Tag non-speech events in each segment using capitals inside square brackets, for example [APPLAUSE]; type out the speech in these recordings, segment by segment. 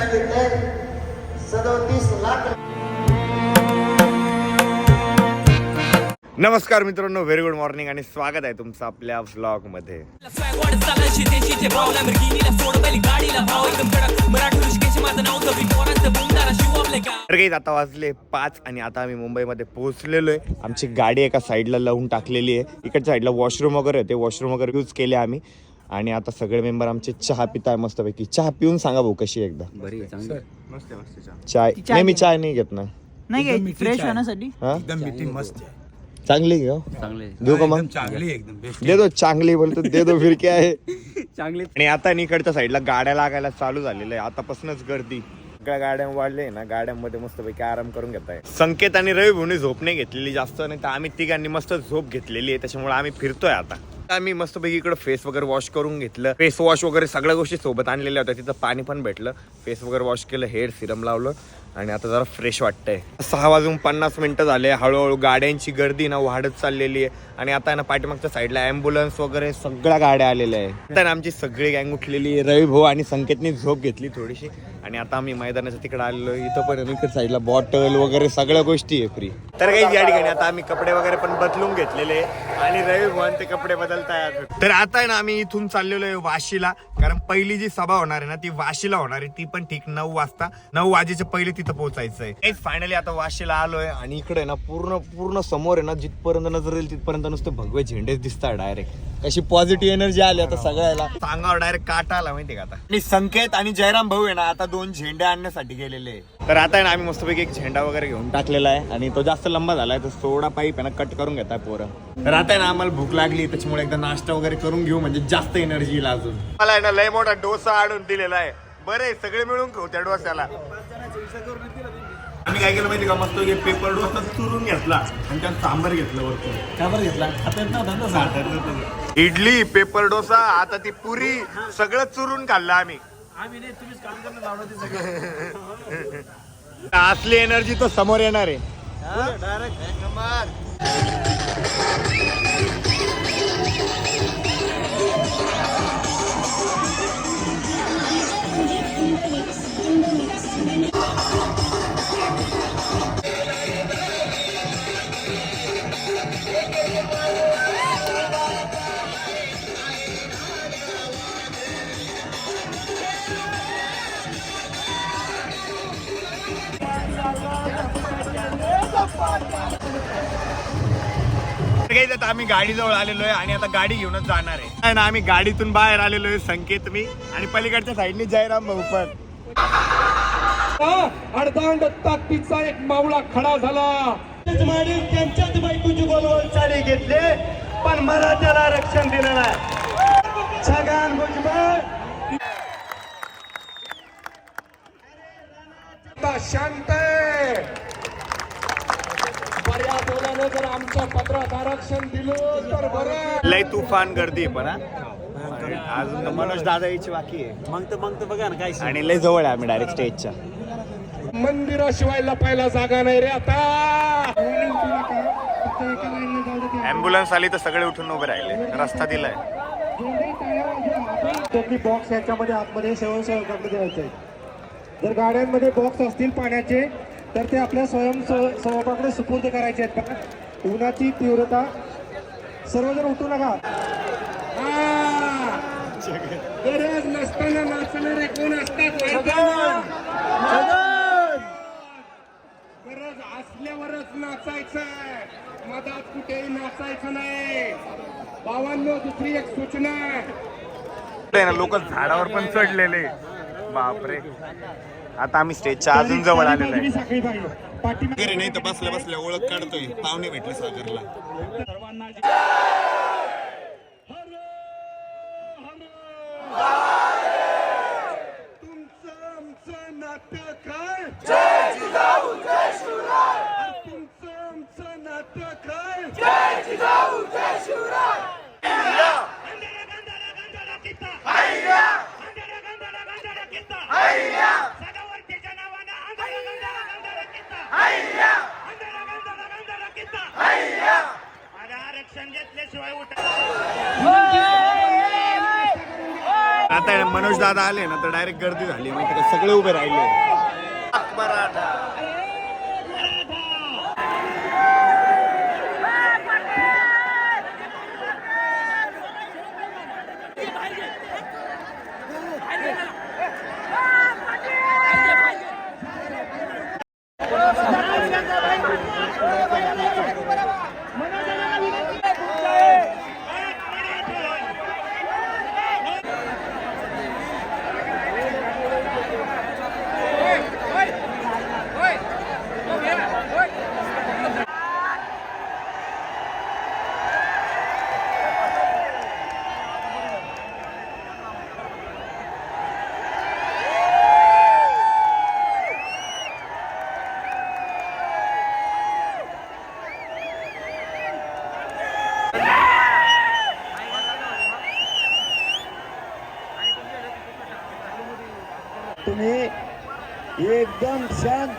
सांगितले सदोतीस लाख नमस्कार मित्रांनो व्हेरी गुड मॉर्निंग आणि स्वागत आहे तुमचं आपल्या ब्लॉगमध्ये आता वाजले पाच आणि आता आम्ही मुंबईमध्ये पोहोचलेलो आहे आमची गाडी एका साईडला लावून टाकलेली आहे. इकडच्या साईडला वॉशरूम वगैरे होते वॉशरूम वगैरे यूज केले आम्ही. आणि आता सगळे मेंबर आमचे चहा पिताय मस्तपैकी. चहा पिऊन सांगा भाऊ कशी आहे एकदा. चाय नाही मी चाय नाही घेत ना. नाही काय फ्रेश होण्यासाठी? हा? एकदम मीटिंग मस्त आहे. चांगली घेऊ घेऊ का मग? एकदम चांगली आहे, एकदम बेस्ट दे दो चांगली बोलतो दे दो फिर क्या आहे. [LAUGHS] चांगली आणि आता इकडच्या साईडला गाड्या लागायला चालू झालेलं आहे आतापासूनच गर्दी. सगळ्या गाड्या वाढले ना गाड्यांमध्ये मस्तपैकी आराम करून घेताय. संकेत आणि रवी भाऊने झोप नाही घेतलेली जास्त नाही तर आम्ही तिघांनी मस्त झोप घेतलेली आहे. त्याच्यामुळे आम्ही फिरतोय आता. आम्ही मस्तपैकी इकडे फेस वगैरे वॉश करून घेतलं. फेस वॉश वगैरे सगळ्या गोष्टी सोबत आणलेल्या होत्या. तिथं पाणी पण भेटलं. फेस वगैरे वॉश केलं हेअर सिरम लावलं. आणि आता जरा फ्रेश वाटतंय. सहा वाजून पन्नास मिनिटं झाले हळूहळू गाड्यांची गर्दी ना वाढत चाललेली आहे. आणि आता ना पाठीमागच्या साईडला ॲम्ब्युलन्स वगैरे सगळ्या गाड्या आलेल्या आहे आता ना आमची सगळी गँग उठलेली आहे. रवी भाऊ आणि संकेतनी झोप घेतली थोडीशी. आणि आता आम्ही मैदानाच्या तिकडे आलेलो इथं पण इकडे साईडला बॉटल वगैरे सगळ्या गोष्टी आहे फ्री तर काही या ठिकाणी आता आम्ही कपडे वगैरे पण बदलून घेतलेले आणि रवी भवन ते कपडे बदलताय तर आता आहे ना आम्ही इथून चाललेलो आहे वाशीला. कारण पहिली जी सभा होणार आहे ना ती वाशीला होणार आहे ती पण ठीक नऊ वाजता नऊ वाजेच्या पहिले तिथं पोहोचायचं आहे फायनली आता वाशीला आलोय आणि इकडे ना पूर्ण पूर्ण समोर आहे ना जिथपर्यंत नजर येईल तिथपर्यंत नुसते भगवे झेंडेच दिसतात डायरेक्ट कशी पॉझिटिव्ह एनर्जी आली आता सगळ्याला. सांगावर डायरेक्ट काटा आला माहिती का आता? आणि संकेत आणि जयराम भाऊ आहे ना आता दोन झेंडे आणण्यासाठी गेलेले. तर आता आहे ना आम्ही मस्तपैकी एक झेंडा वगैरे घेऊन टाकलेला आहे आणि तो जास्त लंबा झालाय तर सोडा पाईप आहे ना कट करून घेताय पोरं. तर आता आहे ना आम्हाला भूक लागली त्याच्यामुळे एकदा नाश्ता वगैरे करून घेऊ म्हणजे जास्त एनर्जी येईल अजून. मला आहे ना लय मोठा डोसा आणून दिलेला आहे. बरं आहे सगळे मिळून खाऊ त्या डोस्याला. आम्ही काय केलं माहिती का? मस्त पेपर डोसा चुरून घेतला आणि त्यात सांबर घेतलं वरतून. काबर घेतला. इडली पेपर डोसा आता ती पुरी सगळं चुरून खाल्लं आम्ही. [LAUGHS] असली एनर्जी तो समोर येणार आहे. काही आता आम्ही गाडीजवळ आलेलो आहे आणि आता गाडी घेऊनच जाणार आहे. ना आम्ही गाडीतून बाहेर आलेलो आहे संकेत मी. आणि पलीकडच्या साईडने जयराम भाऊ पण. अर्धांड ताकदीचा एक मावळा खडा झाला. त्यांच्याच बायकोची बोलवून साडी घेतले पण मराठ्याला आरक्षण दिलं नाही. छगन भुजबळ. शांत जर आमच्या पत्रात आरक्षण दिलं तर बरं. लय तुफान गर्दी आहे पण हा. आणि अजून तर मनोज दादा यायची बाकी आहे. मग तर मग तर बघा ना काय आणि लय जवळ आहे आम्ही डायरेक्ट स्टेजच्या मंदिराशिवाय लपायला जागा नाही रे आता. अँब्युलन्स आली तर सगळे उठून उभे राहिले. रस्ता दिलाय. त्यांनी बॉक्स याच्यामध्ये आतमध्ये सेवन द्यायचे जर गाड्यांमध्ये बॉक्स असतील पाण्याचे तर ते आपल्या स्वयंसेवकाकडे सुपूर्द करायचे आहेत. बघा उन्हाची तीव्रता. सर्वजण उठू नका. गरज नसताना नाचणारे कोण असतात गरज असल्यावरच नाचायचं मधात कुठेही नाचायचं नाही. बावांनो दुसरी एक सूचना लोक झाडावर पण चढलेले. बापरे. आता आम्ही स्टेजच्या अजून जवळ आलेलो आहे. घरी नाही तर बसल्या बसल्या ओळख काढतोय. पाहुणे भेटले सागरला. तुमचं आमचं नातं काय जय जिजाऊ जय शिवराय तुमचं आमचं नातं काय आरक्षण घेतल्याशिवाय आता आहे ना मनोज दादा आले ना तर डायरेक्ट गर्दी झाली. माहिती का सगळे उभे राहिले.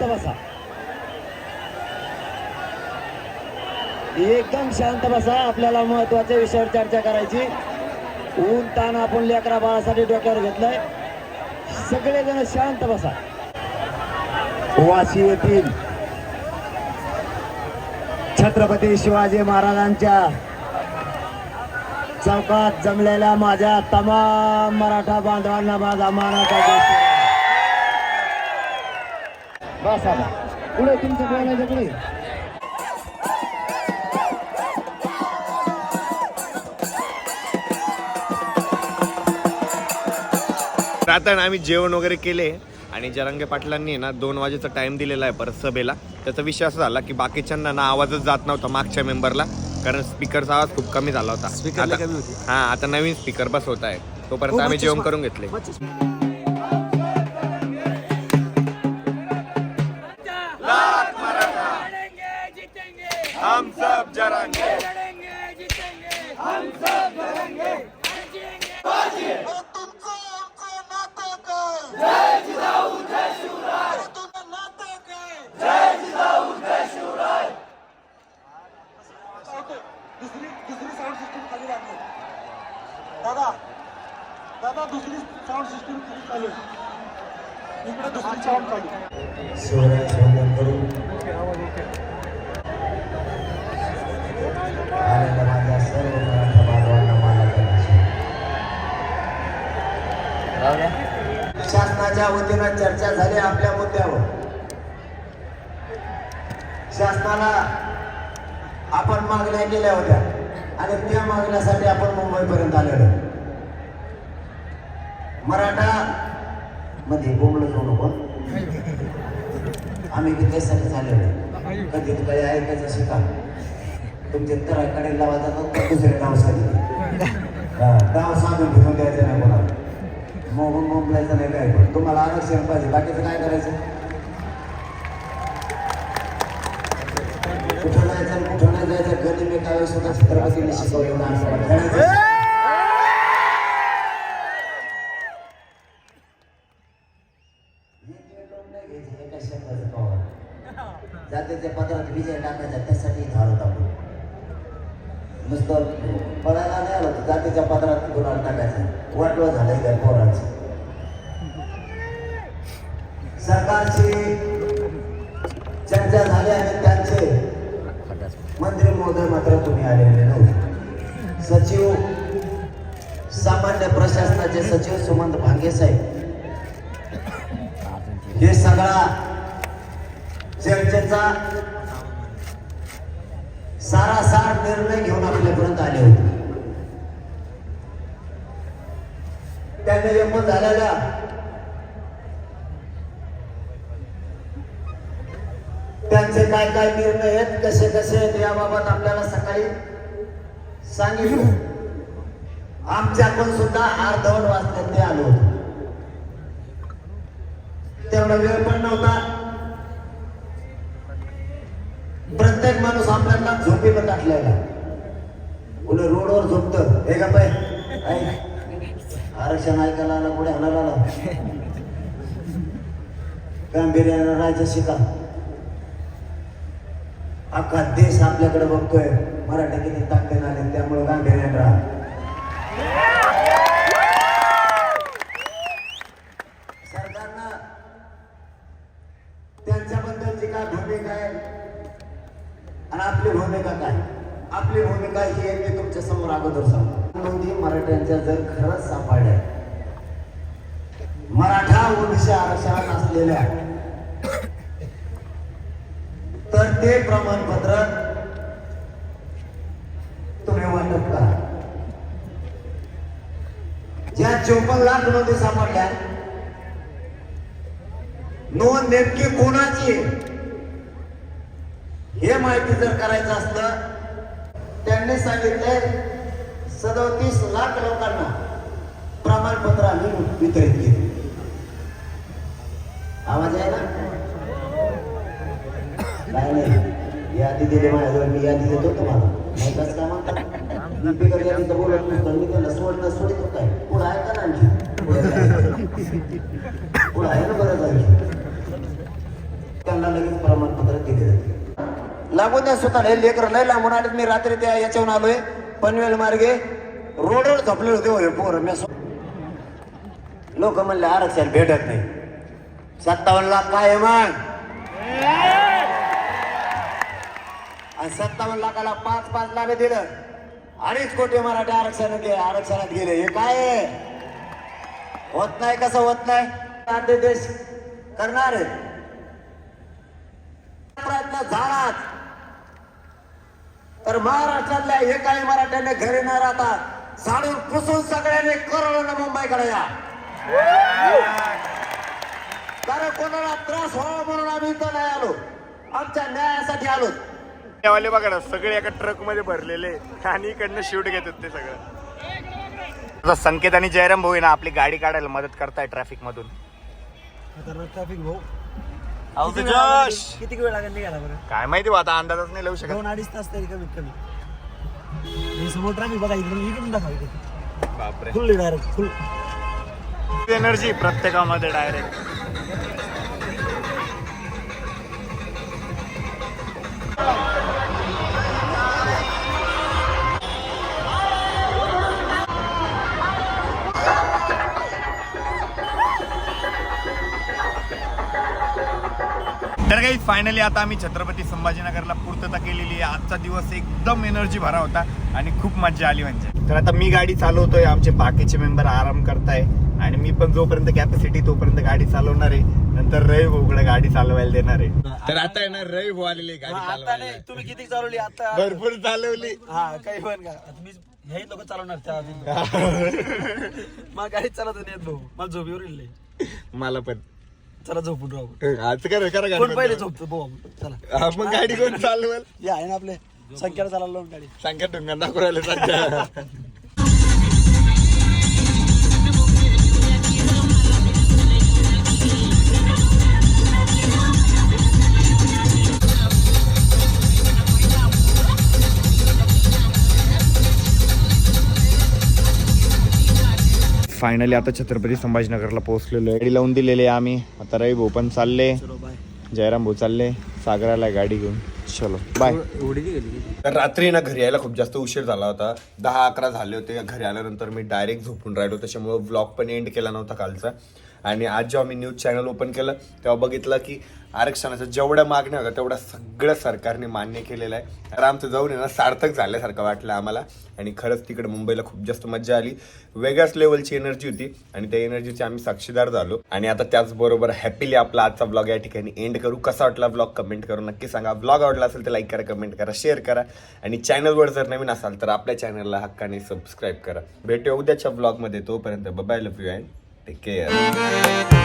शांत बसा. एकदम शांत बसा. आपल्याला महत्त्वाच्या विषयावर चर्चा करायची. ऊन ताण आपण लेकरा बाळासाठी डोक्यावर घेतलंय. सगळेजण शांत बसा. वाशी येथील छत्रपती शिवाजी महाराजांच्या चौकात जमलेल्या माझ्या तमाम मराठा बांधवांना माझा मानाचा बस आता पुढे तुमचं बोलायचं पुढे ना आम्ही जेवण वगैरे केले आणि जरांगे पाटलांनी ना दोन वाजेचा टाइम दिलेला आहे परत सभेला. त्याचा विषय असा झाला की बाकीच्यांना ना आवाजच जात नव्हता मागच्या मेंबरला कारण स्पीकरचा आवाज खूप कमी झाला होता. होती. हा आता नवीन स्पीकर बसवत आहे. तोपर्यंत हो, आम्ही जेवण करून घेतले. शासनाच्या वतीनं चर्चा झाली आपल्या मुद्द्यावर. शासनाला आपण मागण्या केल्या होत्या आणि त्या मागण्यासाठी आपण मुंबईपर्यंत आलेलो मराठा मध्ये बोंबलं जाऊ नको. आम्ही विद्यासाठी झालेलो कधी काही ऐकायचं शिका तुमचे तराकडे लावा जातात दुसरे नाव सांगितले नाव सांगून घेऊन द्यायचं नाही कोणाला मोगून बोंबलायचं नाही काय पण. तुम्हाला आरक्षण पाहिजे. बाकीचं काय करायचं? कुठं जायचं कुठं नाही जायचं? गणित मी काय सुद्धा छत्रपतीने शिकवलं. लहानपणी. पावर. जातीच्या पत्रात विजय टाकायचा त्यासाठी धावत आपण. नुसतं पळायला नाही आलं तर जातीच्या पत्रात गुन्हा टाकायचं. वाटलं झालंय त्या पोरांचं. सरकारची चर्चा झाली आणि त्यांचे मंत्री महोदय मात्र तुम्ही आलेले नव्हते. सचिव सामान्य प्रशासनाचे सचिव सुमंत भांगे साहेब. हे सगळा चर्चेचा सारासार निर्णय घेऊन आपल्यापर्यंत आले होते. त्यांनी जन्म झालेल्या त्यांचे काय काय निर्णय आहेत कसे कसे आहेत याबाबत आपल्याला सकाळी सांगितलं. आमच्याकडून सुद्धा अर्धवट वाजता ते आलो होतो. तेवढा वेळ पण नव्हता. प्रत्येक माणूस आपल्याला पण टाकलेला. उलट रोडवर झोपत. हे का पाय आरक्षण ऐकायला आला पुढे हाणाला आला. गांभीर्याने राहायचं शिका. अख्खा देश आपल्याकडे बघतोय. मराठी किती ताकद आले त्यामुळे गांभीर्याने राहा. त्यांच्याबद्दलची काय भूमिका आहे? आणि आपली भूमिका काय? आपली भूमिका ही आहे मी तुमच्यासमोर अगोदर सांगतो नोंदी मराठ्यांच्या जर खरंच सापडल्या मराठा ओबीसी आरक्षणात असलेल्या तर ते प्रमाणपत्र तुम्ही वाटप करा. ज्या चोपन्न लाख नोंदी सापडल्या नोंद नेमकी कोणाची आहे? हे माहिती जर करायचं असलं त्यांनी सांगितलंय सदोतीस लाख लोकांना प्रमाणपत्र आम्ही वितरित केले. आवाज आहे ना? नाही नाही. यादी दिली माझ्याजवळ मी यादी देतो तुम्हाला. नाही कसं म्हणतात मी बिगर यादीचं बोलत नसतो मी त्याला सोडणं सोडितो काय? पुढं आहे का आणखी पुढं आहे. पुढं आहे ना बरं आणखी त्यांना लगेच प्रमाणपत्र दिले जाते लागून द्या स्वतः हे लेकर लय लांबून आले मी रात्री त्या याच्यावर आलोय. पनवेल मार्गे रोडवर झोपले होते. हे पोर मी लोक म्हणले आरक्षण भेटत नाही. सत्तावन्न लाख काय मग आणि सत्तावन्न लाखाला पाच पाच लाख दिलं. अडीच कोटी मराठी आरक्षण आरक्षणात गेले. हे काय? होत नाही कसं होत नाही? देश करणार प्रयत्न झालाच तर महाराष्ट्रातल्या एकाही मराठ्याने घरी न राहता साडून पुसून सगळ्यांनी करोडोनं मुंबईकडे या. कारण कोणाला त्रास व्हावा म्हणून आम्ही इथं नाही आलो. आमच्या न्यायासाठी आलो. वाले बघा ना सगळे एका ट्रकमध्ये भरलेले आणि इकडनं शूट घेतात ते सगळं. संकेत आणि जयराम भाऊ ना आपली गाडी काढायला मदत करताय ट्रॅफिक मधून. ट्रॅफिक भाऊ. अहो, किती वेळ लागेल- जोश! किती वेळ लागेल निघाला बरं? काय माहिती बा, आता अंदाजच नाही लावू शकत. दोन अडीच तास तरी कमीत कमी. हे समोर ट्रॅफिक बघा इकडून इकडून दाखवा इकडे. बापरे. फुल डायरेक्ट फुल एनर्जी प्रत्येकामध्ये डायरेक्ट तर काही फायनली आता आम्ही छत्रपती संभाजीनगरला पूर्तता केलेली आहे. आजचा दिवस एकदम एनर्जी भरा होता आणि खूप मजा आली म्हणजे. तर आता मी गाडी चालवतोय आमचे बाकीचे मेंबर आराम करताय. आणि मी पण जोपर्यंत कॅपॅसिटी तोपर्यंत गाडी चालवणार आहे. नंतर रवी भाऊकडे गाडी चालवायला देणार आहे. तर आता येणार रवी भाऊ आलेले गाडी तुम्ही किती चालवली आता? भरपूर चालवली. हा काही पण का हे लोक चालवणार त्या [LAUGHS] [LAUGHS] मग गाडी चालत नाही भाऊ. मला झोपीवर येईल मला पण. चला झोपून राहू आज करा करा कोण पहिले गाडी झोपतो? भाऊ आपण. चला. मग गाडी कोण चालवल? हे आहे ना आपले संख्याला चालवलं गाडी. सांगा ढुंगा दाखवू राहिले सध्या [LAUGHS] फायनली आता छत्रपती संभाजीनगरला पोहोचलेलो आहे. गाडी लावून दिलेली आहे आम्ही. आता रवी भाऊ पण चालले. जयराम भाऊ चालले. सागराला गाडी घेऊन. चलो बाय तर रात्री ना घरी यायला खूप जास्त उशीर झाला होता. दहा अकरा झाले होते. घरी आल्यानंतर मी डायरेक्ट झोपून राहिलो. त्याच्यामुळे व्लॉग पण एंड केला नव्हता कालचा. आणि आज जेव्हा मी न्यूज चॅनल ओपन केलं तेव्हा बघितलं की आरक्षणाच्या जेवढ्या मागण्या होत्या तेवढ्या सगळं सरकारने मान्य केलेलं आहे. तर आमचं जाऊन आहे ना सार्थक झाल्यासारखं वाटलं आम्हाला. आणि खरंच तिकडे मुंबईला खूप जास्त मजा आली. वेगळ्याच लेवलची एनर्जी होती आणि त्या एनर्जीचे आम्ही साक्षीदार झालो. आणि आता त्याचबरोबर हॅपीली आपला आजचा ब्लॉग या ठिकाणी एंड करू. कसा वाटला ब्लॉग कमेंट करू नक्की सांगा. ब्लॉग आवडला असेल तर लाईक करा कमेंट करा शेअर करा. आणि चॅनलवर जर नवीन असाल तर आपल्या चॅनलला हक्काने सबस्क्राईब करा. भेटूया उद्याच्या ब्लॉगमध्ये तोपर्यंत bye love you and Take care.